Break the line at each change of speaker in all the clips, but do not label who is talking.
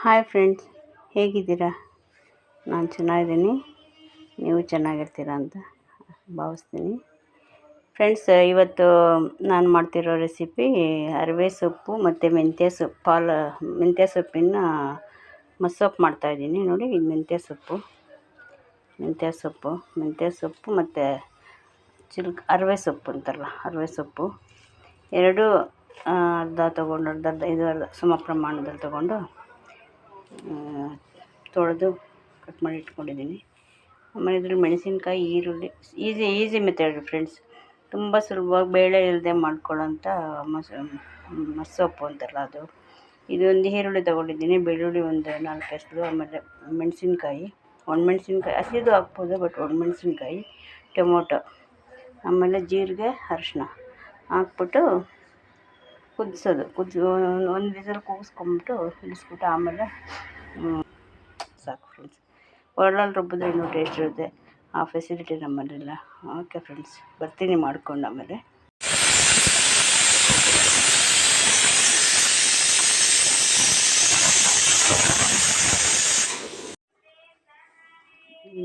Hi friends ಹೇಗಿದ್ದೀರಾ? ನಾನು ಚೆನ್ನಾಗಿದ್ದೀನಿ. ನೀವು ಚೆನ್ನಾಗಿರ್ತೀರ ಅಂತ ಭಾವಿಸ್ತೀನಿ. ಫ್ರೆಂಡ್ಸ್ ಇವತ್ತು ನಾನು ಮಾಡ್ತಿರೋ ರೆಸಿಪಿ ಅರಿವೆ ಸೊಪ್ಪು ಮತ್ತು ಮೆಂತ್ಯ ಸೊಪ್ಪು ಪಾಲ, ಮೆಂತ್ಯ ಸೊಪ್ಪಿನ ಮಸ್ಸೊಪ್ಪು ಮಾಡ್ತಾಯಿದ್ದೀನಿ ನೋಡಿ, ಇದು ಮೆಂತ್ಯ ಸೊಪ್ಪು. ಮೆಂತ್ಯ ಸೊಪ್ಪು ಮೆಂತ್ಯ ಸೊಪ್ಪು ಮತ್ತು ಚಿಲ್ಕ, ಅರಿವೆ ಸೊಪ್ಪು ಅಂತಾರಲ್ಲ, ಅರಿವೆ ಸೊಪ್ಪು. ಎರಡು ಅರ್ಧ ತೊಗೊಂಡು, ಅರ್ಧ ಅರ್ಧ ಇದು ಅರ್ಧ ಸಮ ಪ್ರಮಾಣದಲ್ಲಿ ತೊಗೊಂಡು ತೊಳೆದು ಕಟ್ ಮಾಡಿ ಇಟ್ಕೊಂಡಿದ್ದೀನಿ. ಆಮೇಲೆ ಇದ್ರಲ್ಲಿ ಮೆಣಸಿನ್ಕಾಯಿ, ಈರುಳ್ಳಿ ಈಸಿ ಈಸಿ ಮೆಥಡ್ ಫ್ರೆಂಡ್ಸ್ ತುಂಬ ಸುಲಭವಾಗಿ ಬೇಳೆ ಇಲ್ಲದೆ ಮಾಡ್ಕೊಳ್ಳೋಂಥ ಮಸ್, ಮಸ್ಸೊಪ್ಪು ಅಂತಾರಲ್ಲ ಅದು. ಇದೊಂದು ಈರುಳ್ಳಿ ತೊಗೊಂಡಿದ್ದೀನಿ, ಬೆಳ್ಳುಳ್ಳಿ ಒಂದು ನಾಲ್ಕು ಎಸಳು ಆಮೇಲೆ ಮೆಣಸಿನ್ಕಾಯಿ. ಹಸಿದು ಹಾಕ್ಬೋದು ಬಟ್ ಒಣಮೆಣ್ಸಿನ್ಕಾಯಿ ಟೊಮೊಟೊ. ಆಮೇಲೆ ಜೀರಿಗೆ ಅರಿಶಿನ ಹಾಕ್ಬಿಟ್ಟು ಕುದಿಸೋದು. ಕುದಿ ಒಂದು ವಿಸಲ್ ಕೂಗಿಸ್ಕೊಂಬಿಟ್ಟು ಇಳಿಸ್ಬಿಟ್ಟು ಆಮೇಲೆ ಸಾಕು ಫ್ರೆಂಡ್ಸ್ ಒಳ್ಳೊಳ್ಳೆ ರುಬ್ಬಿದ್ರೆ ಇನ್ನೂ ಟೇಸ್ಟ್ ಇರುತ್ತೆ. ಆ ಫೆಸಿಲಿಟಿ ನಮ್ಮಲ್ಲೆಲ್ಲ. ಓಕೆ ಫ್ರೆಂಡ್ಸ್ ಬರ್ತೀನಿ ಮಾಡ್ಕೊಂಡು ಆಮೇಲೆ.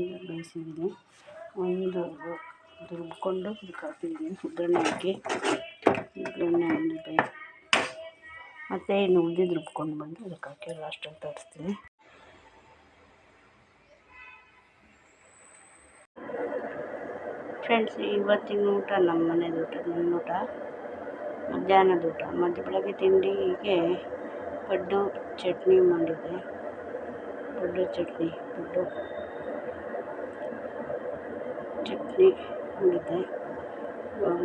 ಈಗ ಬೇಯಿಸಿದ್ದೀನಿ. ಒಂದು ರುಬ್ಕೊಂಡು ಹಾಕಿದ್ದೀನಿ ಒಗ್ಗರಣೆ ಹಾಕಿ. ಒಗ್ಗರಣೆ ಬೇಯಿಸಿ ಮತ್ತು ಇನ್ನು ಉಳ್ದಿದ್ದು ರುಬ್ಕೊಂಡು ಬಂದು ಅದಕ್ಕೆ ಹಾಕಿ ಲಾಸ್ಟಲ್ಲಿ ತೋರಿಸ್ತೀನಿ. ಫ್ರೆಂಡ್ಸ್ ಇವತ್ತಿನ ಊಟ ನಮ್ಮ ಮನೇದು ಊಟ, ನನ್ನ ಊಟ, ಮಧ್ಯಾಹ್ನದ ಊಟ. ಮಧ್ಯ ಬೆಳಗ್ಗೆ ತಿಂಡಿಗೆ ಪಡ್ಡು ಚಟ್ನಿ ಮಾಡಿದ್ದೆ ಪಡ್ಡು ಚಟ್ನಿ ಪಡ್ಡು ಚಟ್ನಿ ಮಾಡಿದ್ದೆ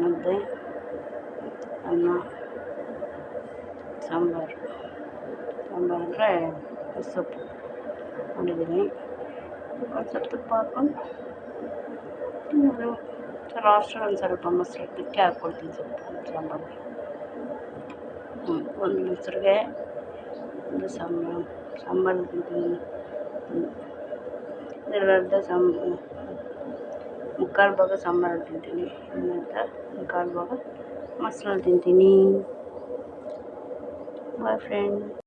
ಮುದ್ದೆ ಅನ್ನ. ಸಾಂಬಾರು ಸಾಂಬಾರು ಅಂದರೆ ಸೊಪ್ಪು ಮಾಡಿದ್ದೀನಿ ಒಂದು ಸ್ವಲ್ಪ ತುಪ್ಪ ಹಾಕ್ಕೊಂಡು ತಿನ್ನೋದು ಲಾಸ್ಟಲ್ಲಿ ಒಂದು ಸ್ವಲ್ಪ ಮೊಸರು ತಿಕ್ಕಿ ಹಾಕ್ಕೊಳ್ತೀನಿ ಸ್ವಲ್ಪ ಸಾಂಬಾರು ಹ್ಞೂ ಒಂದು ಮೊಸರಿಗೆ ಒಂದು ಸಾಂಬಾರು ಸಾಂಬಾರು ತಿಂತೀನಿ ಅರ್ಧ ಸಾಂಬ ಮುಕ್ಕಾಲು ಭಾಗ ಸಾಂಬಾರಲ್ಲಿ ತಿಂತೀನಿ ಇನ್ನರ್ಧ ಮುಕ್ಕಾಲು ಭಾಗ ಮೊಸರಲ್ಲಿ ತಿಂತೀನಿ My friend.